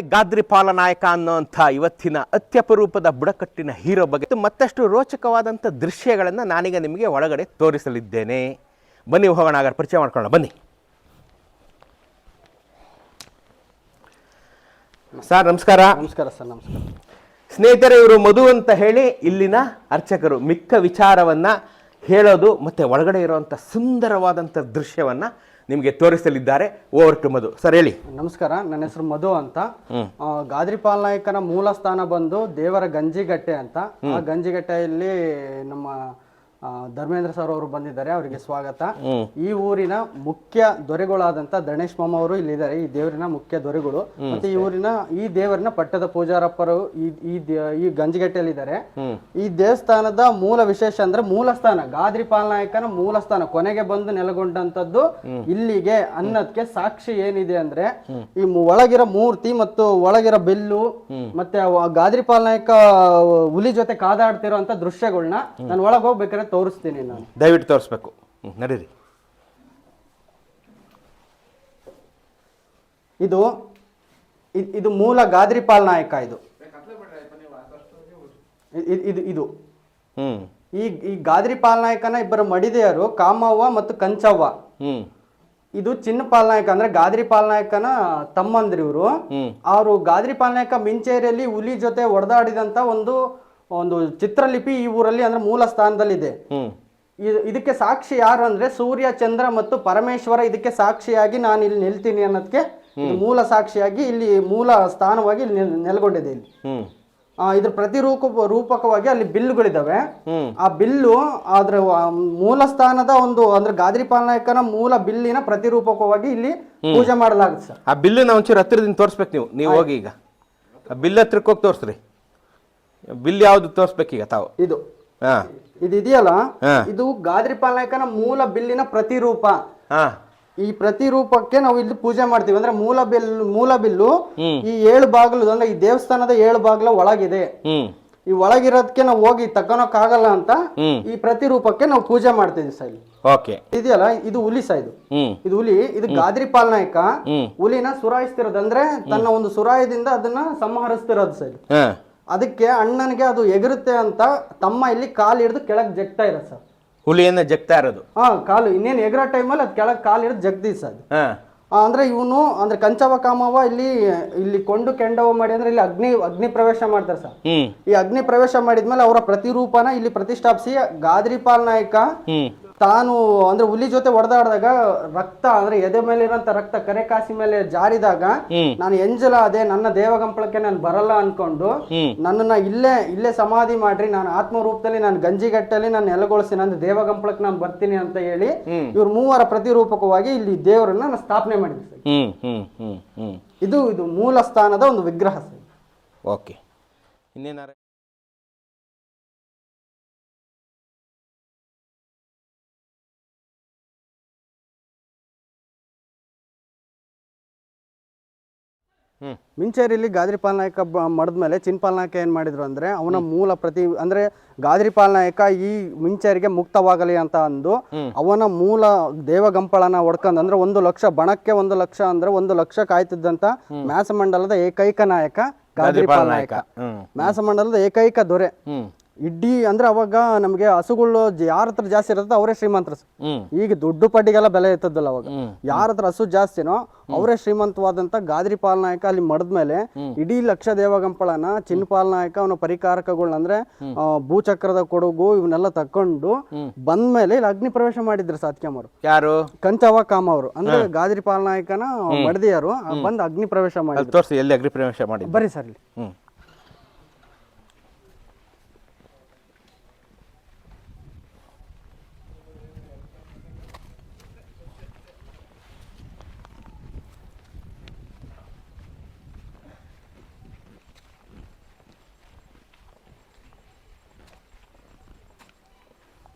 ಗಾದ್ರಿ ಪಾಲನಾಯಕ ಅನ್ನೋಂಥ ಇವತ್ತಿನ ಅತ್ಯಪರೂಪದ ಬುಡಕಟ್ಟಿನ ಹೀರೋ ಬಗ್ಗೆ ಮತ್ತಷ್ಟು ರೋಚಕವಾದಂಥ ದೃಶ್ಯಗಳನ್ನು ನಾನೀಗ ನಿಮಗೆ ಒಳಗಡೆ ತೋರಿಸಲಿದ್ದೇನೆ. ಬನ್ನಿ ಹೋಗೋಣ ಹಾಗಾದ್ರೆ ಪರಿಚಯ ಮಾಡ್ಕೊಳ್ಳೋಣ. ಬನ್ನಿ. ಸರ್ ನಮಸ್ಕಾರ. ನಮಸ್ಕಾರ ಸರ್ ನಮಸ್ಕಾರ. ಸ್ನೇಹಿತರೆ ಇವರು ಮಧು ಅಂತ ಹೇಳಿ ಇಲ್ಲಿನ ಅರ್ಚಕರು. ಮಿಕ್ಕ ವಿಚಾರವನ್ನ ಹೇಳೋದು ಮತ್ತೆ ಒಳಗಡೆ ಇರುವಂಥ ಸುಂದರವಾದಂಥ ದೃಶ್ಯವನ್ನ ನಿಮಗೆ ತೋರಿಸಲಿದ್ದಾರೆ ಓವರ್ ಟು ಮಧು. ಸರ್ ಹೇಳಿ. ನಮಸ್ಕಾರ ನನ್ನ ಹೆಸರು ಮಧು ಅಂತ. ಗಾದ್ರಿ ಗಾದ್ರಿಪಾಲ್ ನಾಯಕನ ಮೂಲ ಸ್ಥಾನ ಬಂದು ದೇವರ ಗಂಜಿಗಟ್ಟೆ ಅಂತ. ಆ ಗಂಜಿಗಟ್ಟೆಯಲ್ಲಿ ನಮ್ಮ ಧರ್ಮೇಂದ್ರ ಸರ್ ಅವರು ಬಂದಿದ್ದಾರೆ ಅವರಿಗೆ ಸ್ವಾಗತ. ಈ ಊರಿನ ಮುಖ್ಯ ದೊರೆಗಳಾದಂತ ದಣೇಶ್ ಮಾಮ ಅವರು ಇಲ್ಲಿದ್ದಾರೆ ಈ ದೇವರಿನ ಮುಖ್ಯ ದೊರೆಗಳು. ಮತ್ತೆ ಈ ಊರಿನ ಈ ದೇವರಿನ ಪಟ್ಟದ ಪೂಜಾರಪ್ಪರು ಈ ಈ ಗಂಜಿಗಟ್ಟೆಯಲ್ಲಿ ಈ ಗಂಜಿಗಟ್ಟೆಯಲ್ಲಿದ್ದಾರೆ. ಈ ದೇವಸ್ಥಾನದ ಮೂಲ ವಿಶೇಷ ಅಂದ್ರೆ ಮೂಲ ಸ್ಥಾನ ಗಾದ್ರಿಪಾಲ್ ಪಾಲ್ನಾಯಕನ ಮೂಲ ಸ್ಥಾನ ಕೊನೆಗೆ ಬಂದು ನೆಲೆಗೊಂಡಂತದ್ದು ಇಲ್ಲಿಗೆ ಅನ್ನೋದಕ್ಕೆ ಸಾಕ್ಷಿ ಏನಿದೆ ಅಂದ್ರೆ ಈ ಒಳಗಿರೋ ಮೂರ್ತಿ ಮತ್ತು ಒಳಗಿರೋ ಬೆಲ್ಲು ಮತ್ತೆ ಗಾದ್ರಿ ಗಾದ್ರಿಪಾಲ್ ನಾಯಕ ಹುಲಿ ಜೊತೆ ಕಾದಾಡ್ತಿರೋ ದೃಶ್ಯಗಳನ್ನ ನಾನು ಒಳಗೆ ಹೋಗ್ಬೇಕಾದ್ರೆ ತೋರಿಸ್ತೀನಿ ನಾನು. ದಯವಿಟ್ಟು ತೋರಿಸ್ಬೇಕು. ನಡೀರಿ. ಇದು ಇದು ಮೂಲ ಗಾದ್ರಿಪಾಲ್ ನಾಯಕ ಇದು. ಇದು ಇದು. ಹ್ಮ್. ಈ ಗಾದ್ರಿ ಪಾಲ್ ನಾಯಕನ ಇಬ್ಬರು ಮಡಿದೆಯರು ಕಾಮವ್ವ ಮತ್ತು ಕಂಚವ್ವ. ಇದು ಇದು ಚಿನ್ನಪಾಲ್ ನಾಯಕ ಅಂದ್ರೆ ಗಾದ್ರಿಪಾಲ್ ನಾಯಕನ ತಮ್ಮಂದ್ರಿ ಇವರು ಅವರು ಅವರು ಗಾದ್ರಿಪಾಲ್ ನಾಯಕ ಮಿಂಚೇರಿಯಲ್ಲಿ ಹುಲಿ ಜೊತೆ ಒಡೆದಾಡಿದಂತ ಒಂದು ಒಂದು ಚಿತ್ರಲಿಪಿ ಈ ಊರಲ್ಲಿ ಅಂದ್ರೆ ಮೂಲ ಸ್ಥಾನದಲ್ಲಿದೆ. ಇದಕ್ಕೆ ಸಾಕ್ಷಿ ಯಾರು ಅಂದ್ರೆ ಸೂರ್ಯ ಚಂದ್ರ ಮತ್ತು ಪರಮೇಶ್ವರ ಇದಕ್ಕೆ ಸಾಕ್ಷಿಯಾಗಿ ನಾನು ಇಲ್ಲಿ ನಿಲ್ತೀನಿ ಅನ್ನೋದಕ್ಕೆ ಮೂಲ ಸಾಕ್ಷಿಯಾಗಿ ಇಲ್ಲಿ ಮೂಲ ಸ್ಥಾನವಾಗಿ ಇಲ್ಲಿ ನೆಲೆಗೊಂಡಿದೆ ಇಲ್ಲಿ. ಇದ್ರ ಪ್ರತಿರೂಪ ರೂಪಕವಾಗಿ ಅಲ್ಲಿ ಬಿಲ್ಲುಗಳಿದಾವೆ. ಆ ಬಿಲ್ಲು ಅದ್ರ ಮೂಲ ಸ್ಥಾನದ ಒಂದು ಅಂದ್ರೆ ಗಾದ್ರಿ ನಾಯಕನ ಮೂಲ ಬಿಲ್ಲಿನ ಪ್ರತಿರೂಪಕವಾಗಿ ಇಲ್ಲಿ ಪೂಜೆ ಮಾಡಲಾಗುತ್ತೆ ಸರ್. ಆ ನಾವು ಒಂಚೂರು ಹತ್ತಿರದಿಂದ ತೋರಿಸ್ಬೇಕು ನೀವು. ನೀವು ಹೋಗಿ ಈಗ. ಆ ಬಿಲ್ ಹತ್ರಕ್ಕೆ ಹೋಗಿ ತೋರಿಸ್ರಿ. ಬಿಲ್ ಯಾವ್ದು ತೋರಿಸ್ಬೇಕೀಗ ತಾವು? ಇದು. ಹಾ. ಇದು ಇದೆಯಲ್ಲ? ಹಾ. ಇದು ಗಾದ್ರಿ ಪಾಲಕನ ಮೂಲ ಬಿಲ್ಲಿನ ಪ್ರತಿರೂಪ. ಹಾ. ಈ ಪ್ರತಿರೂಪಕ್ಕೆ ನಾವು ಇಲ್ಲಿ ಪೂಜೆ ಮಾಡ್ತೀವಿ. ಅಂದ್ರೆ ಮೂಲ ಬಿಲ್ ಮೂಲ ಬಿಲ್ಲು ಈ ಏಳು ಬಾಗಿಲು ಅಂದ್ರೆ ಈ ದೇವಸ್ಥಾನದ ಏಳು ಬಾಗಿಲ ಒಳಗಿದೆ. ಹ್ಮ್. ಈ ಒಳಗಿರೋದಕ್ಕೆ ನಾವು ಹೋಗಿ ತಗೊಳಕ್ಕಾಗಲ್ಲ ಅಂತ ಹ್ಮ್. ಈ ಪ್ರತಿರೂಪಕ್ಕೆ ನಾವು ಪೂಜೆ ಮಾಡ್ತೀವಿ ಸರ್ ಇಲ್ಲಿ. ಓಕೆ. ಇದೆಯಲ್ಲ? ಇದು ಹುಲಿ ಸಹ ಇದು. ಹ್ಮ್. ಇದು ಹುಲಿ ಇದು ಗಾದ್ರಿ ಪಾಲ್ನಾಯಕ ಹ್ಮ್. ಹುಲಿನ ಸುರಾಯಿಸ್ತಿರೋದು. ಅಂದ್ರೆ ತನ್ನ ಒಂದು ಸುರಾಯದಿಂದ ಅದನ್ನ ಸಂಹರಿಸ್ತಿರೋದು ಸರ್ ಹಾ. ಅದಕ್ಕೆ ಅಣ್ಣನಿಗೆ ಅದು ಎಗರುತ್ತೆ ಅಂತ ತಮ್ಮ ಇಲ್ಲಿ ಕಾಲು ಹಿಡಿದು ಕೆಳಗೆ ಜಗ್ತಾ ಇರೋದು ಸರ್. ಹುಲಿಯನ್ನ ಜಗ್ತಾ ಇರೋದು? ಹಾ ಕಾಲು. ಇನ್ನೇನು ಎಗರೋ ಟೈಮಲ್ಲಿ ಅದು ಕೆಳಗೆ ಕಾಲು ಹಿಡಿದು ಜಗ್ದಿ ಸರ್ ಹಾ. ಆ, ಅಂದ್ರೆ ಇವನು ಅಂದ್ರೆ ಕಂಚವ ಕಾಮವ ಇಲ್ಲಿ ಇಲ್ಲಿ ಕೊಂಡು ಕೆಂಡವ ಮಾಡಿ ಅಂದ್ರೆ ಇಲ್ಲಿ ಅಗ್ನಿ ಅಗ್ನಿ ಪ್ರವೇಶ ಮಾಡ್ತಾರೆ ಸರ್. ಹ್ಮ್. ಈ ಅಗ್ನಿ ಪ್ರವೇಶ ಮಾಡಿದ್ಮೇಲೆ ಅವರ ಪ್ರತಿರೂಪನ ಇಲ್ಲಿ ಪ್ರತಿಷ್ಠಾಪಿಸಿ ಗಾದ್ರಿಪಾಲ್ ನಾಯಕ ಹ್ಮ್. ತಾನು ಅಂದ್ರೆ ಹುಲಿ ಜೊತೆ ಹೊಡೆದಾಡಿದಾಗ ರಕ್ತ ಅಂದ್ರೆ ಎದೆ ಮೇಲೆ ಇರೋಂತ ರಕ್ತ ಕರೆ ಕಾಸಿ ಮೇಲೆ ಜಾರಿದಾಗ ನಾನು ಎಂಜಲ ಅದೇ ನನ್ನ ದೇವಗಂಪಳಕ್ಕೆ ನಾನು ಬರಲ್ಲ ಅನ್ಕೊಂಡು. ನನ್ನನ್ನ ಇಲ್ಲೇ ಇಲ್ಲೇ ಸಮಾಧಿ ಮಾಡ್ರಿ ನಾನು ಆತ್ಮ ರೂಪದಲ್ಲಿ ನಾನು ಗಂಜಿಗಟ್ಟಲ್ಲಿ ನಾನು ನೆಲೆಗೊಳಿಸಿ ನನ್ನ ದೇವಗಂಪಳಕ್ಕೆ ನಾನು ಬರ್ತೀನಿ ಅಂತ ಹೇಳಿ ಇವ್ರು ಮೂವರ ಪ್ರತಿರೂಪಕವಾಗಿ ಇಲ್ಲಿ ದೇವರನ್ನ ನಾನು ಸ್ಥಾಪನೆ ಮಾಡಿದ್ವಿ ಇದು ಇದು ಮೂಲ ಸ್ಥಾನದ ಒಂದು ವಿಗ್ರಹ ಸರ್. ಓಕೆ ಇನ್ನೇನಾರ ಮಿಂಚೇರಿಲಿ ಗಾದ್ರಿ ನಾಯಕ ಮಡದ್ಮೇಲೆ ಚಿನ್ಪಾಲ್ ನಾಯಕ ಏನ್ ಮಾಡಿದ್ರು ಅಂದ್ರೆ ಅವನ ಮೂಲ ಪ್ರತಿ ಅಂದ್ರೆ ಗಾದ್ರಿ ನಾಯಕ ಈ ಮಿಂಚೇರಿಗೆ ಮುಕ್ತವಾಗಲಿ ಅಂತ ಅಂದು ಅವನ ಮೂಲ ದೇವಗಂಪಳನ ಹೊಡ್ಕೊಂಡ್ ಅಂದ್ರೆ ಒಂದು ಲಕ್ಷ ಬಣಕ್ಕೆ ಒಂದು ಲಕ್ಷ ಅಂದ್ರೆ ಒಂದು ಲಕ್ಷ ಕಾಯ್ತಿದ್ದಂತ ಮ್ಯಾಸಮಂಡಲದ ಏಕೈಕ ನಾಯಕ ಗಾದ್ರಿಪಾಲ್ ನಾಯಕ ಮ್ಯಾಸ ಮ್ಯಾಸಮಂಡಲದ ಏಕೈಕ ದೊರೆ. ಹ್ಮ್ ಇಡೀ ಅಂದ್ರೆ ಅವಾಗ ನಮಗೆ ಹಸುಗಳು ಯಾರ ಹತ್ರ ಜಾಸ್ತಿ ಇರುತ್ತೆ ಅವರೇ ಶ್ರೀಮಂತರ ಸರ್. ಈಗ ದುಡ್ಡು ಪಟ್ಟಿಗೆಲ್ಲ ಬೆಲೆ ಇರ್ತದಲ್ಲ ಅವಾಗ. ಯಾರ ಹತ್ರ ಹಸು ಜಾಸ್ತಿನೋ ಅವರೇ ಶ್ರೀಮಂತವಾದಂತ ಗಾದ್ರಿ ನಾಯಕ ಅಲ್ಲಿ ಮಡದ್ಮೇಲೆ ಇಡೀ ಲಕ್ಷ ದೇವಗಂಪಳನ ಚಿನ್ನ ನಾಯಕ ಅವನ ಪರಿಕಾರಕಗಳನ್ನ ಅಂದ್ರೆ ಆ, ಭೂಚಕ್ರದ ಕೊಡಗು ಇವನ್ನೆಲ್ಲ ತಕೊಂಡು ಬಂದ್ಮೇಲೆ ಇಲ್ಲಿ ಅಗ್ನಿ ಪ್ರವೇಶ ಮಾಡಿದ್ರು ಸಾತ್ಕ್ಯಮರು ಯಾರು? ಕಂಚವ ಕಾಮ ಅವರು ಅಂದ್ರೆ ಗಾದ್ರಿ ನಾಯಕನ ಮಡದಿಯರು ಬಂದು ಅಗ್ನಿ ಪ್ರವೇಶ ಮಾಡಿದ್ರು. ತೋರಿಸಿ ಎಲ್ಲಿ ಅಗ್ರಿ ಪ್ರವೇಶ ಮಾಡಿ ಬರೀ ಸರ್ ಇಲ್ಲಿ. ಹ್ಮ್.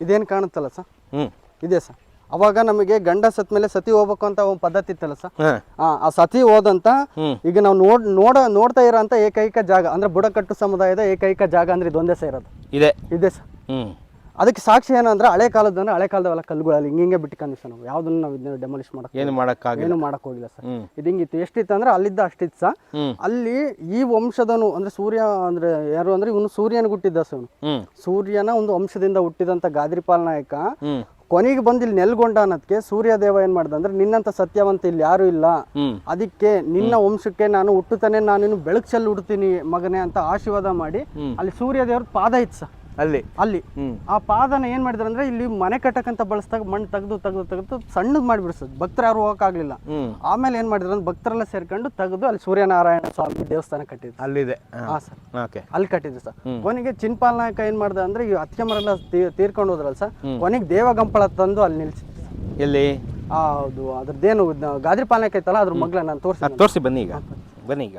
ಇದೇನ್ ಕಾಣುತ್ತಲ್ಲ ಸರ್? ಹ್ಞೂ ಇದೆ ಸರ್. ಅವಾಗ ನಮಗೆ ಗಂಡ ಸತ್ ಮೇಲೆ ಸತಿ ಹೋಗ್ಬೇಕು ಅಂತ ಒಂದು ಪದ್ಧತಿ ಇತ್ತಲ್ಲ ಸರ್? ಆ ಸತಿ ಹೋದಂತ ಈಗ ನಾವು ನೋಡ್ ನೋಡ ನೋಡ್ತಾ ಇರೋ ಏಕೈಕ ಜಾಗ ಅಂದ್ರೆ ಬುಡಕಟ್ಟು ಸಮುದಾಯದ ಏಕೈಕ ಜಾಗ ಅಂದ್ರೆ ಇದೊಂದೇ ಇರೋದು ಇದೆ. ಇದೆ ಸರ್. ಹ್ಮ್. ಅದಕ್ಕೆ ಸಾಕ್ಷಿ ಏನಂದ್ರೆ ಹಳೆ ಕಾಲದ ಅಂದ್ರೆ ಹಳೆ ಕಾಲದವೆಲ್ಲ ಕಲ್ಲುಗಳಲ್ಲಿ ಹಿಂಗೆ ಬಿಟ್ಟು ಸರ್ ನಾವು. ಯಾವ್ದನ್ನ ನಾವು ಇದನ್ನ ಡೆಮಾಲಿಷ್ ಮಾಡಕ್ ಏನು ಮಾಡೋಕ್ಕಾಗಿಲ್ಲ. ಏನು ಮಾಡಕ್ ಹೋಗಿಲ್ಲ ಸರ್. ಇದು ಹಿಂಗಿತ್ತು ಎಷ್ಟಿತ್ತು ಅಂದ್ರೆ ಅಲ್ಲಿದ್ದ ಅಷ್ಟಿತ್ತು ಸರ್. ಅಲ್ಲಿ ಈ ವಂಶದನು ಅಂದ್ರೆ ಸೂರ್ಯ ಅಂದ್ರೆ ಯಾರು ಅಂದ್ರೆ ಇವನು ಸೂರ್ಯನ ಹುಟ್ಟಿದ್ದ ಸರ್ ಸೂರ್ಯನ ಒಂದು ವಂಶದಿಂದ ಹುಟ್ಟಿದಂತ ಗಾದ್ರಿಪಾಲ್ ನಾಯಕ ಕೊನೆಗೆ ಬಂದು ಇಲ್ಲಿ ನೆಲ್ಗೊಂಡ ಅನ್ನೋದಕ್ಕೆ ಸೂರ್ಯ ದೇವ ಏನ್ ಮಾಡ್ದ ಅಂದ್ರೆ ನಿನ್ನಂತ ಸತ್ಯವಂತ ಇಲ್ಲಿ ಯಾರು ಇಲ್ಲ. ಅದಕ್ಕೆ ನಿನ್ನ ವಂಶಕ್ಕೆ ನಾನು ಹುಟ್ಟುತ್ತಾನೆ ನಾನು ಬೆಳಕು ಚೆಲ್ಲಿ ಹುಡ್ತೀನಿ ಮಗನೇ ಅಂತ ಆಶೀರ್ವಾದ ಮಾಡಿ ಅಲ್ಲಿ ಸೂರ್ಯ ದೇವ್ರ ಪಾದ ಇತ್ತು ಸರ್. ಅಲ್ಲಿ. ಅಲ್ಲಿ. ಆ ಪಾದನ ಏನ್ ಮಾಡಿದ್ರು ಅಂದ್ರೆ ಇಲ್ಲಿ ಮನೆ ಕಟ್ಟಕಂತ ಬಳಸ್ದಾಗ ಮಣ್ಣು ತೆಗೆದು ತೆಗೆದು ತೆಗೆದು ಸಣ್ಣದ್ ಮಾಡಿಬಿಡ್ಸದ್. ಭಕ್ತರು ಯಾರು ಹೋಗಕ್ಕಾಗ್ಲಿಲ್ಲ. ಆಮೇಲೆ ಏನ್ ಮಾಡಿದ್ರು ಅಂದ್ರೆ ಭಕ್ತರೆಲ್ಲ ಸೇರ್ಕೊಂಡು ತೆಗೆದು ಅಲ್ಲಿ ಸೂರ್ಯನಾರಾಯಣ ಸ್ವಾಮಿ ದೇವಸ್ಥಾನ ಕಟ್ಟಿದ್ರು. ಅಲ್ಲಿದೆ. ಹಾ. ಸರ್. ಓಕೆ. ಅಲ್ಲಿ ಕಟ್ಟಿದ್ರು ಸರ್. ಕೊನೆಗೆ ಚಿನ್ಪಾಲ್ ನಾಯಕ ಏನ್ ಮಾಡ್ದ ಅಂದ್ರೆ ಈ ಅತ್ಯಮರೆಲ್ಲ ತೀ- ತೀರ್ಕೊಂಡು ಹೋದ್ರಲ್ಲ ಸರ್. ಕೊನೆಗೆ ದೇವಗಂಪಳ ತಂದು ಅಲ್ಲಿ ನಿಲ್ಸಿದ್ರು. ಎಲ್ಲಿ? ಆ, ಅದು ಅದ್ರದ್ದೇನು ಗಾದ್ರಿ ಪಾಲನೆ ಐತಲ್ಲ ಅದ್ರ ಮಗ್ಲ ನಾನು ತೋರಿಸಿ ತೋರಿಸಿ ಬನ್ನಿ ಈಗ. ಬನ್ನಿ ಈಗ.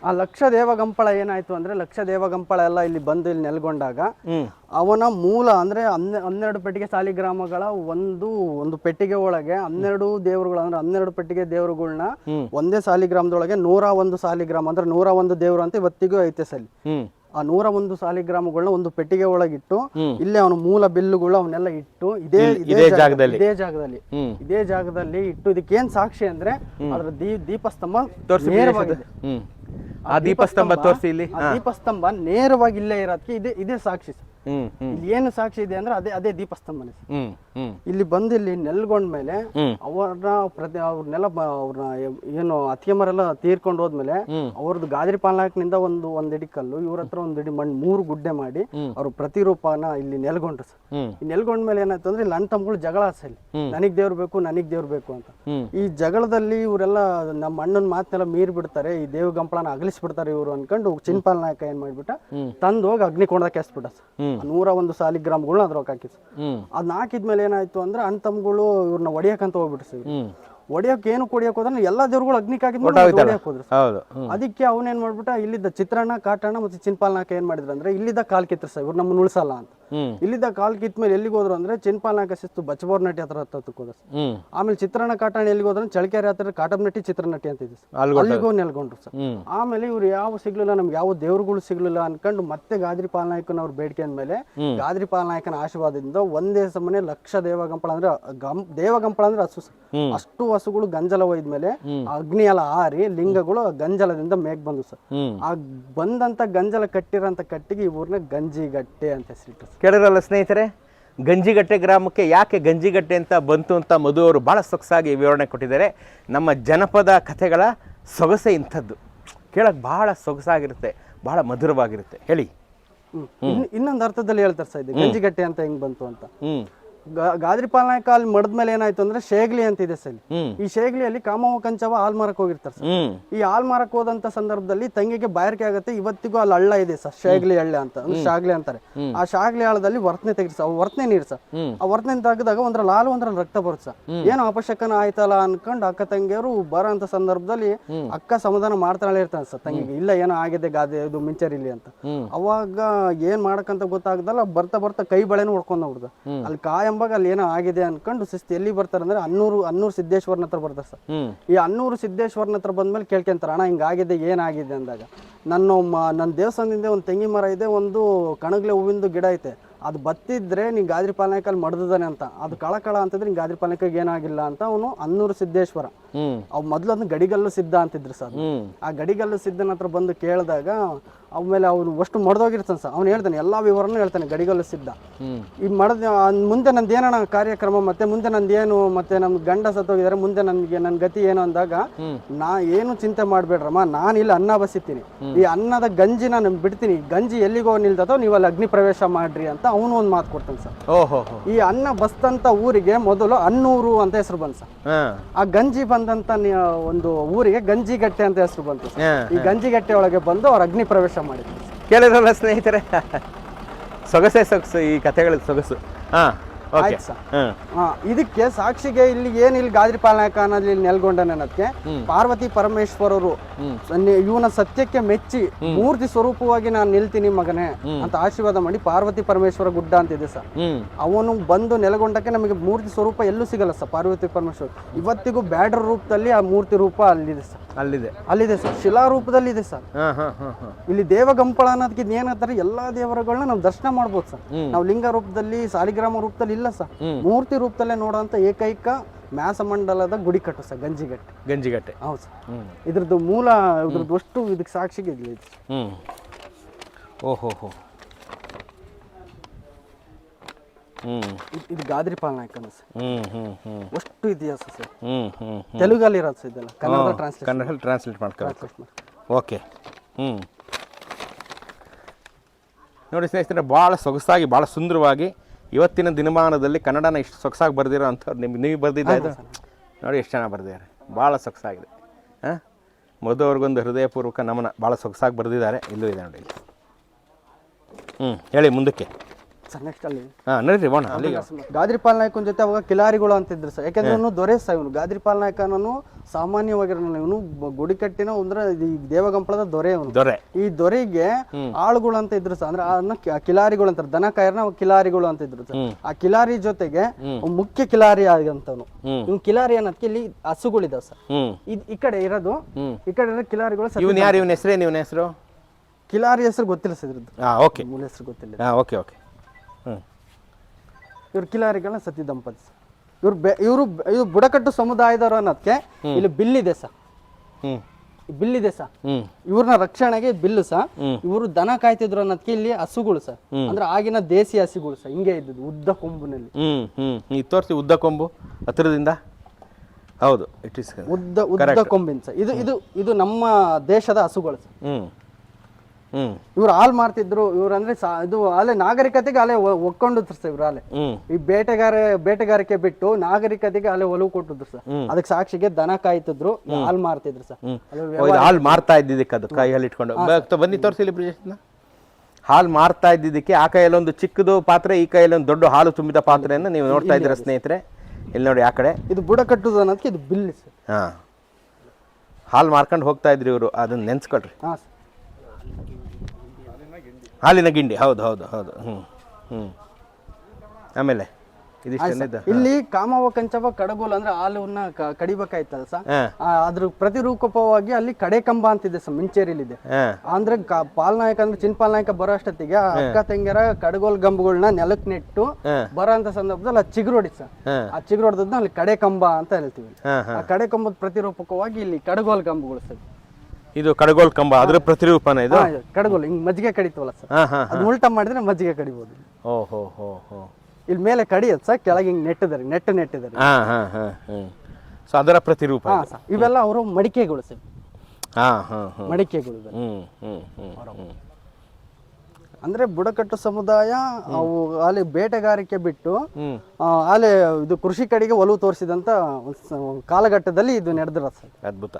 ಆ ಲಕ್ಷ ದೇವಗಂಪಳ ಏನಾಯ್ತು ಅಂದ್ರೆ ಲಕ್ಷ ದೇವಗಂಪಳ ಎಲ್ಲ ಇಲ್ಲಿ ಬಂದು ಇಲ್ಲಿ ನೆಲೆಗೊಂಡಾಗ ಅವನ ಮೂಲ ಅಂದ್ರೆ ಹನ್ನೆ ಹನ್ನೆರಡು ಪೆಟ್ಟಿಗೆ ಸಾಲಿಗ್ರಾಮಗಳ ಒಂದು ಒಂದು ಪೆಟ್ಟಿಗೆ ಒಳಗೆ ಹನ್ನೆರಡು ದೇವರುಗಳು ಅಂದ್ರೆ ಹನ್ನೆರಡು ಪೆಟ್ಟಿಗೆ ದೇವರುಗಳನ್ನ ಒಂದೇ ಸಾಲಿಗ್ರಾಮದೊಳಗೆ ನೂರ ಒಂದು ಸಾಲಿಗ್ರಾಮ ಅಂದ್ರೆ ನೂರ ಒಂದು ದೇವರು ಅಂತ ಇವತ್ತಿಗೂ ಐತೆ ಸಲ್ಲಿ ಹ್ಮ್. ಆ ನೂರ ಒಂದು ಸಾಲಿಗ್ರಾಮಗಳನ್ನ ಒಂದು ಪೆಟ್ಟಿಗೆ ಒಳಗಿಟ್ಟು ಇಲ್ಲೇ ಅವನ ಮೂಲ ಬಿಲ್ಲುಗಳು ಅವನ್ನೆಲ್ಲ ಇಟ್ಟು ಇದೇ ಇದೇ ಜಾಗದಲ್ಲಿ? ಇದೇ ಜಾಗದಲ್ಲಿ. ಇದೇ ಜಾಗದಲ್ಲಿ ಇಟ್ಟು ಇದಕ್ಕೇನ್ ಸಾಕ್ಷಿ ಅಂದ್ರೆ ಅದ್ರ ದೀಪಸ್ತಂಭ ತೋರಿಸಿ ನೇರವಾಗಿದೆ ಆ ದೀಪಸ್ತಂಭ ತೋರಿಸಿ ಇಲ್ಲಿ. ದೀಪಸ್ತಂಭ ನೇರವಾಗಿ ಇಲ್ಲೇ ಇರೋದಕ್ಕೆ ಇದೇ ಇದೇ ಸಾಕ್ಷಿ ಇಲ್ಲಿ ಏನು ಸಾಕ್ಷಿ ಇದೆ ಅಂದ್ರೆ ಅದೇ ಅದೇ ದೀಪಸ್ತಂಭನೆ ಇಲ್ಲಿ ಬಂದು ಇಲ್ಲಿ ನೆಲ್ಗೊಂಡ ಮೇಲೆ ಅವ್ರನ್ನ ಪ್ರತಿ ಅವ್ರನ್ನೆಲ್ಲ ಅವ್ರನ್ನ ಏನು ಅತ್ತಿಗೆಮರೆಲ್ಲ ತೀರ್ಕೊಂಡು ಹೋದ್ಮೇಲೆ ಅವ್ರದ್ದು ಗಾದ್ರಿ ಪಾಲಕ್ನಿಂದ ಒಂದು ಒಂದ್ ಇಡಿ ಕಲ್ಲು ಇವ್ರ ಹತ್ರ ಒಂದ್ ಮಣ್ಣು ಮೂರು ಗುಡ್ಡೆ ಮಾಡಿ ಅವ್ರ ಪ್ರತಿರೂಪನ ಇಲ್ಲಿ ನೆಲ್ಗೊಂಡ್ರು ಸರ್. ನೆಲ್ಗೊಂಡ್ಮೇಲೆ ಏನಾಯ್ತು ಅಂದ್ರೆ ನನ್ನ ಅಣ್ಣ ತಮ್ಮಗಳು ಜಗಳ ಸಲ್ಲಿ ನನಗ್ ದೇವ್ರು ಬೇಕು ನನಗ್ ದೇವ್ರು ಬೇಕು ಅಂತ. ಈ ಜಗಳದಲ್ಲಿ ಇವರೆಲ್ಲ ನಮ್ಮ ಅಣ್ಣನ ಮಾತನ್ನೆಲ್ಲ ಮೀರಿ ಬಿಡ್ತಾರೆ ಈ ದೇವ್ ಗಂಪಳನ ಅಗಲಿಸ್ಬಿಡ್ತಾರೆ ಇವರು ಅನ್ಕೊಂಡು ಚಿನ್ಪಾಲ್ ನಾಯಕ ಏನ್ ಮಾಡ್ಬಿಟ್ಟ ತಂದು ಹೋಗಿ ಅಗ್ನಿಕೊಂಡ ಕೆಸ್ಬಿಟ್ಟ ಸರ್. ನೂರ ಒಂದು ಸಾಲಿಗ್ರಾಮ್ಗಳನ್ನ ಅದ್ರೊಳಗೆ ಹಾಕಿ ಅದನ್ನ ಹಾಕಿದ್ಮೇಲೆ ಏನಾಯ್ತು ಅಂದ್ರೆ ಅಣ್ಣ ತಮ್ಮಗಳು ಇವ್ರನ್ನ ಹೊಡಿಯಕ್ಕಂತ ಅಂತ ಸರ್ ಹ್ಮ್. ಹೊಡಿಯಕ್ಕೆ ಏನು ಕೊಡಿಯಕ್ಕೆ ಹೋದ್ರೆ ಎಲ್ಲಾ ದೇವ್ರುಗಳು ಅಗ್ನಿಕ್ ಹಾಕಿದ್ಮೇಲೆ ಹೋದ್ರು ಅದಕ್ಕೆ ಅವನೇನ್ ಮಾಡ್ಬಿಟ್ಟ ಇಲ್ಲಿದ್ದ ಚಿತ್ರಾನ್ನ ಕಾಟಣ್ಣ ಮತ್ತೆ ಚಿನ್ಪಾಲ್ನಾಕ ಏನ್ ಮಾಡಿದ್ರು ಅಂದ್ರೆ ಇಲ್ಲಿದ್ದ ಕಾಲ್ ಕಿತ್ರ ಸರ್ ಇವ್ರು ನಮ್ಮನ್ನ ಉಳಿಸಲ್ಲ ಅಂತ. ಇಲ್ಲಿದ್ದ ಕಾಲ್ ಕಿತ್ ಮೇಲೆ ಎಲ್ಲಿಗೆ ಹೋದ್ರು ಅಂದ್ರೆ ಚಿನ್ಪಾಲ್ ನಾಯಕ ಶಿಸ್ತು ಬಚ್ಚಬೋರ್ ನಟಿ ಹತ್ರ ಹತ್ತಕ್ಕೆ ಹೋದ ಆಮೇಲೆ ಚಿತ್ರಣ ಕಾಟಾಣಿ ಎಲ್ಲಿಗೆ ಹೋದ್ರೆ ಚಳಕೆರೆ ಹತ್ರ ಕಾಟಪ್ ನಟಿ ಚಿತ್ರನಟಿ ಅಂತ ಇದೆ. ಅಲ್ಲಿಗೂ ನೆಲ್ಕೊಂಡ್ರು ಸರ್. ಆಮೇಲೆ ಇವ್ರು ಯಾವ ಸಿಗ್ಲಿಲ್ಲ ನಮ್ಗೆ ಯಾವ ದೇವ್ರುಗಳು ಸಿಗ್ಲಿಲ್ಲ ಅನ್ಕೊಂಡು ಮತ್ತೆ ಗಾದ್ರಿ ಪಾಲನಾಯಕನ ಅವ್ರ ಬೇಡಿಕೆ ಅಂದ್ಮೇಲೆ ಗಾದ್ರಿ ಪಾಲನಾಯಕನ ಆಶೀರ್ವಾದದಿಂದ ಒಂದೇ ಸಮನೆ ಲಕ್ಷ ದೇವಗಂಪಳ ಅಂದ್ರೆ ಗಂ ದೇವಗಂಪಳ ಅಂದ್ರೆ ಹಸು ಸರ್. ಅಷ್ಟು ಹಸುಗಳು ಗಂಜಲ ಒಯ್ದ್ಮೇಲೆ ಅಗ್ನಿ ಎಲ್ಲ ಆರಿ ಲಿಂಗಗಳು ಗಂಜಲದಿಂದ ಮೇಗ್ ಬಂದು ಸರ್. ಆ ಬಂದಂತ ಗಂಜಲ ಕಟ್ಟಿರೋಂಥ ಕಟ್ಟಿಗೆ ಇವ್ರನ್ನ ಗಂಜಿ ಗಟ್ಟೆ ಅಂತ ಹೆಸರಿಟ್ಟು ಸರ್. ಕೇಳಿರಲ್ಲ ಸ್ನೇಹಿತರೆ ಗಂಜಿಗಟ್ಟೆ ಗ್ರಾಮಕ್ಕೆ ಯಾಕೆ ಗಂಜಿಗಟ್ಟೆ ಅಂತ ಬಂತು ಅಂತ ಮಧು ಅವರು ಭಾಳ ಸೊಗಸಾಗಿ ವಿವರಣೆ ಕೊಟ್ಟಿದ್ದಾರೆ. ನಮ್ಮ ಜನಪದ ಕಥೆಗಳ ಸೊಗಸೆ ಇಂಥದ್ದು. ಕೇಳಕ್ಕೆ ಭಾಳ ಸೊಗಸಾಗಿರುತ್ತೆ ಭಾಳ ಮಧುರವಾಗಿರುತ್ತೆ. ಹೇಳಿ. ಇನ್ನೊಂದು ಅರ್ಥದಲ್ಲಿ ಹೇಳ್ತಾರೆ ಸರ್ ಇದು. ಗಂಜಿಗಟ್ಟೆ ಅಂತ ಹೆಂಗೆ ಬಂತು ಅಂತ. ಗಾದ್ರಿ ಪಾಲನಾಯಕ ಅಲ್ಲಿ ಮಡದ್ಮೇಲೆ ಏನಾಯ್ತು ಅಂದ್ರೆ ಶೇಗ್ಲಿ ಅಂತ ಇದೆ ಸರ್ ಈ ಶೇಗ್ಲಿಯಲ್ಲಿ ಕಾಮವ ಕಂಚವ ಹಾಲ್ ಮಾರಕ್ ಹೋಗಿರ್ತಾರೆ ಸರ್. ಈ ಹಾಲ್ ಮಾರಕ್ ಹೋದಂತ ಸಂದರ್ಭದಲ್ಲಿ ತಂಗಿಗೆ ಬಾಯಾರಿಕೆ ಆಗುತ್ತೆ ಇವತ್ತಿಗೂ ಅಲ್ಲಿ ಹಳ್ಳ ಇದೆ ಸರ್ ಶೇಗ್ಲಿ ಹಳ್ಳ ಅಂತ ಶಾಗ್ಲಿ ಅಂತಾರೆ. ಆ ಶಾಗ್ಲಿ ಹಳ್ಳದಲ್ಲಿ ವರ್ತನೆ ತೆಗಿರ್ ಸರ್ ವರ್ತನೆ ನೀರ್ ಸರ್. ಆ ವರ್ತನೆ ತೆಗೆದಾಗ ಒಂದ್ರ ಲಾಲು ಒಂದ್ರ ರಕ್ತ ಬರುತ್ತೆ ಸರ್. ಏನೋ ಅಪಶಕನ ಆಯ್ತಲ್ಲ ಅನ್ಕೊಂಡು ಅಕ್ಕ ತಂಗಿಯರು ಬರೋ ಅಂತ ಸಂದರ್ಭದಲ್ಲಿ ಅಕ್ಕ ಸಮಾಧಾನ ಮಾಡ್ತಾಳೆ ಇರ್ತಾನೆ ಸರ್ ತಂಗಿಗೆ. ಇಲ್ಲ ಏನೋ ಆಗಿದೆ ಗಾದೆ ಇದು ಮಿಂಚರಿಲಿ ಅಂತ. ಅವಾಗ ಏನ್ ಮಾಡಕಂತ ಗೊತ್ತಾಗ್ದಲ್ಲ ಬರ್ತಾ ಬರ್ತಾ ಕೈ ಬಳೆನೂ ಹೊಡ್ಕೊಂಡ್ ಹೋಗ್ಬಿಡ್ದ ಅಲ್ಲಿ ಕಾಯಂಬಾಗ ಅಲ್ಲಿ ಏನೋ ಆಗಿದೆ ಅನ್ಕೊಂಡು ಶಿಸ್ತು ಎಲ್ಲಿ ಬರ್ತಾರೆ ಅಂದ್ರೆ ಅನ್ನೂರು ಅನ್ನೂರು ಸಿದ್ದೇಶ್ವರನ ಹತ್ರ ಬರ್ತಾರೆ ಸರ್. ಈ ಅನ್ನೂರು ಸಿದ್ದೇಶ್ವರನ ಹತ್ರ ಬಂದ್ಮೇಲೆ ಕೇಳ್ಕೊಂತಾರೆ ಅಣ್ಣ ಹಿಂಗಾಗಿದೆ ಏನಾಗಿದೆ ಅಂದಾಗ. ನನ್ನ ನನ್ನ ದೇವಸ್ಥಾನದಿಂದ ಒಂದು ತೆಂಗಿ ಮರ ಇದೆ ಒಂದು ಕಣಗ್ಲೆ ಹೂವಿಂದು ಗಿಡ ಐತೆ. ಅದು ಬತ್ತಿದ್ರೆ ನೀನು ಗಾದ್ರಿ ಪಾಲನೆಕಲ್ಲಿ ಮಡ್ದಾನೆ ಅಂತ. ಅದು ಕಳಕಳ ಅಂತಂದ್ರೆ ನೀನು ಗಾದ್ರಿ ಪಾಲನೆಕಾಗ ಏನಾಗಿಲ್ಲ ಅಂತ ಅವನು ಅನ್ನೂರು ಸಿದ್ದೇಶ್ವರ. ಅವ್ ಮೊದ್ಲು ಅದನ್ನ ಗಡಿಗಲ್ಲು ಸಿದ್ಧ ಅಂತಿದ್ರು ಸರ್. ಆ ಗಡಿಗಲ್ಲು ಸಿದ್ಧನ ಹತ್ರ ಬಂದು ಕೇಳಿದಾಗ ಆಮೇಲೆ ಅವನು ಅಷ್ಟು ಮಡ್ದೋಗಿರ್ತಾನೆ ಸರ್. ಅವ್ನು ಹೇಳ್ತಾನೆ ಎಲ್ಲಾ ವಿವರನೂ ಹೇಳ್ತಾನೆ ಗಡಿಗಲ್ಲು ಸಿದ್ಧ. ಈ ಮಡದ ಮುಂದೆ ನಂದು ಏನಣ್ಣ ಕಾರ್ಯಕ್ರಮ ಮತ್ತೆ ಮುಂದೆ ನಂದೇನು ಮತ್ತೆ ನಮ್ಮ ಗಂಡ ಸತ್ತೋಗಿದ್ದಾರೆ ಮುಂದೆ ನನಗೆ ನನ್ನ ಗತಿ ಏನು ಅಂದಾಗ ನಾ ಏನು ಚಿಂತೆ ಮಾಡಬೇಡ್ರಮ್ಮ ನಾನು ಇಲ್ಲಿ ಅನ್ನ ಬಸಿತೀನಿ ಈ ಅನ್ನದ ಗಂಜಿ ನಾನು ಬಿಡ್ತೀನಿ. ಗಂಜಿ ಎಲ್ಲಿಗೋ ನಿಲ್ದದೋ ನೀವು ಅಲ್ಲಿ ಅಗ್ನಿ ಪ್ರವೇಶ ಮಾಡ್ರಿ ಅಂತ ಅವನು ಒಂದು ಮಾತು ಕೊಡ್ತಾನೆ ಸರ್. ಈ ಅನ್ನ ಬಸ್ತಂತ ಊರಿಗೆ ಮೊದಲು ಅನ್ನೂರು ಅಂತ ಹೆಸರು ಬಂತು ಸರ್. ಆ ಗಂಜಿ ಬಂದಂತ ಒಂದು ಊರಿಗೆ ಗಂಜಿಗಟ್ಟೆ ಅಂತ ಹೆಸರು ಬಂತು ಸರ್. ಈ ಗಂಜಿಗಟ್ಟೆ ಒಳಗೆ ಬಂದು ಅವ್ರ ಅಗ್ನಿ ಪ್ರವೇಶ ಮಾಡಿದ್ರು. ಕೇಳಿದ್ರಲ್ಲ ಸ್ನೇಹಿತರೆ? ಸೊಗಸೆ ಸೊಗಸು ಈ ಕಥೆಗಳ ಸೊಗಸು. ಹಾಂ ಓಕೆ. ಆಯ್ತು ಸರ್. ಹಾಂ. ಇದಕ್ಕೆ ಸಾಕ್ಷಿಗೆ ಇಲ್ಲಿ ಏನ್ ಇಲ್ಲಿ ಗಾದ್ರಿ ಇಲ್ಲಿ ನೆಲ್ಗೊಂಡನೆ ಅನ್ನೋದಕ್ಕೆ ಪಾರ್ವತಿ ಪರಮೇಶ್ವರರು ಇವನ ಸತ್ಯಕ್ಕೆ ಮೆಚ್ಚಿ ಮೂರ್ತಿ ಸ್ವರೂಪವಾಗಿ ನಾನು ನಿಲ್ತೀನಿ ಮಗನೇ ಅಂತ ಆಶೀರ್ವಾದ ಮಾಡಿ ಪಾರ್ವತಿ ಪರಮೇಶ್ವರ ಗುಡ್ಡ ಅಂತಿದೆ ಸರ್. ಹ್ಞೂ ಅವನು ಬಂದು ನೆಲೆಗೊಂಡಕ್ಕೆ ನಮಗೆ ಮೂರ್ತಿ ಸ್ವರೂಪ ಎಲ್ಲೂ ಸಿಗಲ್ಲ ಸರ್ ಪಾರ್ವತಿ ಪರಮೇಶ್ವರ. ಇವತ್ತಿಗೂ ಬ್ಯಾಡ್ರ ರೂಪದಲ್ಲಿ ಆ ಮೂರ್ತಿ ರೂಪ ಅಲ್ಲಿದೆ ಸರ್. ಅಲ್ಲಿದೆ. ಅಲ್ಲಿದೆ ಸರ್. ಶಿಲಾ ರೂಪದಲ್ಲಿ ಇದೆ ಸರ್. ಹಾಂ ಹಾಂ ಹಾಂ ಹಾಂ. ಇಲ್ಲಿ ದೇವಗಂಪಳ ಅನ್ನೋದಕ್ಕೆ ಏನಂತಾರೆ ಎಲ್ಲಾ ದೇವರುಗಳನ್ನ ನಾವು ದರ್ಶನ ಮಾಡ್ಬೋದು ಸರ್. ನಾವು ಲಿಂಗ ರೂಪದಲ್ಲಿ ಸಾಲಿಗ್ರಾಮ ರೂಪದಲ್ಲಿ ಇಲ್ಲ ಸರ್. ಮೂರ್ತಿ ರೂಪದಲ್ಲೇ ನೋಡೋಂಥ ಏಕೈಕ ಮ್ಯಾಸಮಂಡಲದ ಗುಡಿ ಕಟ್ಟು ಸರ್ ಗಂಜಿಗಟ್ಟೆ. ಗಂಜಿಗಟ್ಟೆ. ಹೌದು ಸರ್. ಇದ್ರದ್ದು ಮೂಲ ಇದ್ರದ್ದು ಅಷ್ಟು ಇದಕ್ಕೆ ಸಾಕ್ಷಿಗೆ ಇದೆ ಓಹೋಹೋ ಹ್ಞೂ ಓಹೋ ಹೋ ಹ್ಞೂ ಇದ್- ಇದು ಗಾದ್ರಿ ಸರ್ ಹ್ಞೂ ಹ್ಞೂ ಹ್ಞೂ ಅಷ್ಟು ಇತಿಹಾಸ ಸರ್. ಹ್ಞೂ ಹ್ಞೂ ಹ್ಞೂ ತೆಲುಗಲ್ಲಿ ಇರೋದು ಸರ್ ಇದೆಲ್ಲ. ಕನ್ನಡ ಟ್ರಾನ್ಸ್ಲೇಟ್ ಕನ್ನಡದಲ್ಲಿ ಟ್ರಾನ್ಸ್ಲೇಟ್ ಮಾಡ್ಕೋಬೇಕು ಓಕೆ. ಹ್ಞೂ ನೋಡಿ ಸ್ನೇಹಿತರೆ ಭಾಳ ಸೊಗಸಾಗಿ ಭಾಳ ಸುಂದರವಾಗಿ ಇವತ್ತಿನ ದಿನಮಾನದಲ್ಲಿ ಕನ್ನಡನ ಇಷ್ಟು ಸೊಗಸಾಗಿ ಬರೆದಿರೋ ಅಂಥವ್ರು ನಿಮ್ಗೆ ನೀವು ಬರೆದಿದ್ದ ಇದು? ನೋಡಿ ಎಷ್ಟು ಚೆನ್ನಾಗಿ ಬರೆದಿದ್ದಾರೆ. ಭಾಳ ಸೊಗಸಾಗಿದೆ. ಹಾಂ? ಮಧು ಅವ್ರಿಗೊಂದು ಹೃದಯಪೂರ್ವಕ ನಮನ. ಭಾಳ ಸೊಗಸಾಗಿ ಬರೆದಿದ್ದಾರೆ. ಇಲ್ಲೂ ಇದೆ ನೋಡಿ ಹ್ಞೂ ಹೇಳಿ ಮುಂದಕ್ಕೆ. ಸರ್ ನೆಕ್ಸ್ಟ್ ಅಲ್ಲಿ. ಹಾಂ ನಡೀರಿ ಹೋಣ ಅಲ್ಲಿಗೆ ಗಾದ್ರಿ ಪಾಲನಾಯಕನ ಜೊತೆ ಅವಾಗ ಕಿಲಾರಿಗಳು ಅಂತಿದ್ರು ಸರ್. ಯಾಕಂದ್ರೆ ಇವನು ದೊರೆ ಸಹ ಇವನು. ಗಾದ್ರಿ ಪಾಲನಾಯಕನನು ಸಾಮಾನ್ಯವಾಗಿರೋನು ಇವನು ಬ- ಗುಡಿಕಟ್ಟಿನ ಅಂದ್ರೆ ಈ ದೇವಗಂಪಳದ ದೊರೆ ಅವನು. ದೊರೆ. ಈ ದೊರೆಗೆ ಆಳುಗಳು ಅಂತ ಇದ್ರು ಸರ್. ಅಂದ್ರೆ ಅದನ್ನ ಕಿಲಾರಿಗಳು ಅಂತಾರೆ. ದನ ಕಾಯರ್ನ ಕಿಲಾರಿಗಳು ಅಂತ ಇದ್ರು ಸರ್. ಆ ಕಿಲಾರಿ ಜೊತೆಗೆ ಮುಖ್ಯ ಕಿಲಾರಿ ಆಗಂತವನು. ಇವ್ನು ಕಿಲಾರಿ ಅನ್ನೋದಕ್ಕೆ ಇಲ್ಲಿ ಹಸುಗಳಿದಾವ ಸರ್. ಇದ್ ಈ ಕಡೆ ಇರೋದು ಈ ಕಡೆ ಇರೋ ಕಿಲಾರಿಗಳು ಸರ್ ಇವನು ಯಾರು ಇವನ ಹೆಸರು ಇವನ ಹೆಸರು? ಕಿಲಾರಿ ಹೆಸರು ಗೊತ್ತಿಲ್ಲ ಸರ್ ಇದ್ರದ್ದು. ಓಕೆ. ಮೂಲ ಹೆಸರು ಗೊತ್ತಿಲ್ಲ. Okay okay. ಇವ್ರು ಕಿಲಾರಿಗಳನ್ನ ಸತಿ ದಂಪತಿ ಸರ್. ಇವ್ರು ಬೆ ಇವರು ಇದು ಬುಡಕಟ್ಟು ಸಮುದಾಯದವರು ಅನ್ನೋದಕ್ಕೆ ಇಲ್ಲಿ ಬಿಲ್ಲಿದೆ ಸರ್. ಬಿಲ್ಲಿದೆ ಸರ್. ಇವ್ರನ್ನ ರಕ್ಷಣೆಗೆ ಬಿಲ್ಲು ಸಹ ಇವರು ದನ ಕಾಯ್ತಿದ್ರು ಅನ್ನೋದಕ್ಕೆ ಇಲ್ಲಿ ಹಸುಗಳು ಸರ್. ಅಂದ್ರೆ ಆಗಿನ ದೇಸಿ ಹಸುಗಳು ಸರ್. ಹಿಂಗೆ ಇದ್ದದ್ದು ಉದ್ದ ಕೊಂಬಿನಲ್ಲಿ. ಹ್ಮ್ ಹ್ಮ್. ಈ ತೋರಿಸಿ ಉದ್ದ ಕೊಂಬು ಹತ್ತಿರದಿಂದ? ಹೌದು ಇಟ್ ಇಸ್ ಉದ್ದ ಉದ್ದ ಕೊಂಬಿನ ಸರ್. ಇದು ಇದು ಇದು ನಮ್ಮ ದೇಶದ ಹಸುಗಳು ಸರ್. ಹ್ಞೂ ಇವ್ರು ಹಾಲ್ ಮಾರ್ತಿದ್ರು ಇವ್ರಂದ್ರೆ ಇದು ಅಲ್ಲೇ ನಾಗರಿಕತೆಗೆ ಅಲ್ಲೇ ಒಕ್ಕೊಂಡು ಒಕ್ಕೊಂಡಿದ್ರು ಸರ್ ಇವ್ರು ಅಲ್ಲೇ ಈ ಬೇಟೆಗಾರ ಬೇಟೆಗಾರಿಕೆ ಬಿಟ್ಟು ನಾಗರಿಕತೆಗೆ ಅಲ್ಲೇ ಒಲವು ಕೊಟ್ಟಿದ್ರು ಸರ್ ಅದಕ್ಕೆ ಸಾಕ್ಷಿಗೆ ದನ ಕಾಯ್ತಿದ್ರು ಹಾಲ್ ಮಾರ್ತಿದ್ರು ಸರ್. ಹಾಲ್ ಮಾರ್ತಾ ಇದ್ದಿದ್ದಕ್ಕೆ ಅದು ಕೈಯಲ್ಲಿ ಇಟ್ಕೊಂಡು. ಬನ್ನಿ ತೋರಿಸಿ ಹಾಲ್ ಮಾರ್ತಾ ಇದ್ದಿದ್ದಕ್ಕೆ ಆ ಕೈಯಲ್ಲಿ ಒಂದು ಚಿಕ್ಕದು ಪಾತ್ರೆ ಈ ಕೈಯಲ್ಲಿ ಒಂದು ದೊಡ್ಡ ಹಾಲು ತುಂಬಿದ ಪಾತ್ರೆಯನ್ನು ನೀವು ನೋಡ್ತಾ ಇದ್ದೀರಾ ಸ್ನೇಹಿತರೆ? ಇಲ್ಲಿ ನೋಡಿ ಆ ಕಡೆ. ಇದು ಬುಡ ಕಟ್ಟುದು ಅನ್ನೋದಕ್ಕೆ ಇದು ಬಿಲ್ ಸರ್. ಹಾಲ್ ಹಾಲು ಮಾರ್ಕೊಂಡು ಹೋಗ್ತಾ ಇದ್ರಿ ಇವರು ಅದನ್ನ ನೆನ್ಸ್ಕೊಳ್ರಿ. ಹಾ ಹಾಲಿನ ಗಿಂಡಿ. ಹೌದು ಹೌದು ಹೌದು. ಹ್ಞೂ ಹ್ಞೂ ಆಮೇಲೆ ಇದಿಷ್ಟೇನಿದೆ ಇಲ್ಲಿ ಕಾಮವ ಕಂಚವ ಕಡಗೋಲ್ ಅಂದ್ರೆ ಹಾಲನ್ನ ಕಡಿಬೇಕಾಯ್ತಲ್ಲ ಸರ್? ಅದ್ರ ಪ್ರತಿರೂಪವಾಗಿ ಅಲ್ಲಿ ಕಡೆ ಕಂಬ ಅಂತಿದೆ ಸರ್ ಮಿಂಚೇರಿಲಿದೆ. ಇದೆ ಅಂದ್ರೆ ಪಾಲ್ನಾಯಕ ಅಂದ್ರೆ ಚಿನ್ಪಾಲ್ನಾಯಕ ಬರೋ ಅಷ್ಟೊತ್ತಿಗೆ ಅಕ್ಕ ತಂಗಿಯರ ಕಡಗೋಲ್ ಗಂಬಗಳನ್ನ ನೆಲಕ್ ನೆಟ್ಟು ಬರೋಂತ ಬರೋ ಅಂತ ಸಂದರ್ಭದಲ್ಲಿ ಆ ಚಿಗುರು ಹೊಡಿ ಸರ್ ಆ ಚಿಗುರು ಹೊಡೆದನ್ನ ಅಲ್ಲಿ ಕಡೆ ಕಂಬ ಅಂತ ಹೇಳ್ತೀವಿ. ಆ ಕಡೆ ಕಂಬದ ಪ್ರತಿರೂಪಕವಾಗಿ ಇಲ್ಲಿ ಕಡಗೋಲ್ ಗಂಬಗಳು ಸರ್. ಇದು ಕಡಗೋಲ್ ಕಂಬ ಅದ್ರ ಪ್ರತಿರೂಪನ ಇದು? ಹಾ, ಕಡಗೋಲ್ ಹಿಂಗ್ ಮಜ್ಜಿಗೆ ಕಡಿತವಲ್ಲ ಸರ್. ಹಾಂ ಹಾಂ ಅದು ಉಲ್ಟಾ ಮಾಡಿದ್ರೆ ಮಜ್ಜಿಗೆ ಕಡಿಬೋದು. ಓ ಹೋ ಹೋ ಹೋ. ಇಲ್ಲಿ ಮೇಲೆ ಕಡಿಯೋದು ಸರ್ ಕೆಳಗೆ ಹಿಂಗ್ ನೆಟ್ಟಿದ್ದಾರೆ ನೆಟ್ಟು ನೆಟ್ಟಿದ್ದಾರೆ. ಹಾಂ ಹಾಂ ಹಾಂ ಹ್ಞೂ ಸೊ ಅದರ ಪ್ರತಿರೂಪ ಹಾ ಸರ್. ಇವೆಲ್ಲ ಅವರು ಮಡಿಕೆಗಳು ಸರ್. ಹಾಂ ಹಾಂ ಹಾಂ. ಮಡಿಕೆಗಳು ಇವೆಲ್ಲ. ಅಂದ್ರೆ ಬುಡಕಟ್ಟು ಸಮುದಾಯ ಅವು ಅಲ್ಲಿ ಬೇಟೆಗಾರಿಕೆ ಬಿಟ್ಟು ಆ, ಅಲ್ಲಿ ಇದು ಕೃಷಿ ಕಡೆಗೆ ಒಲವು ತೋರಿಸಿದಂತ ಒಂದ್ ಸ- ಒಂದ್ ಕಾಲಘಟ್ಟದಲ್ಲಿ ಇದು ನಡೆದಿರೋದು ಸರ್. ಅದ್ಭುತ.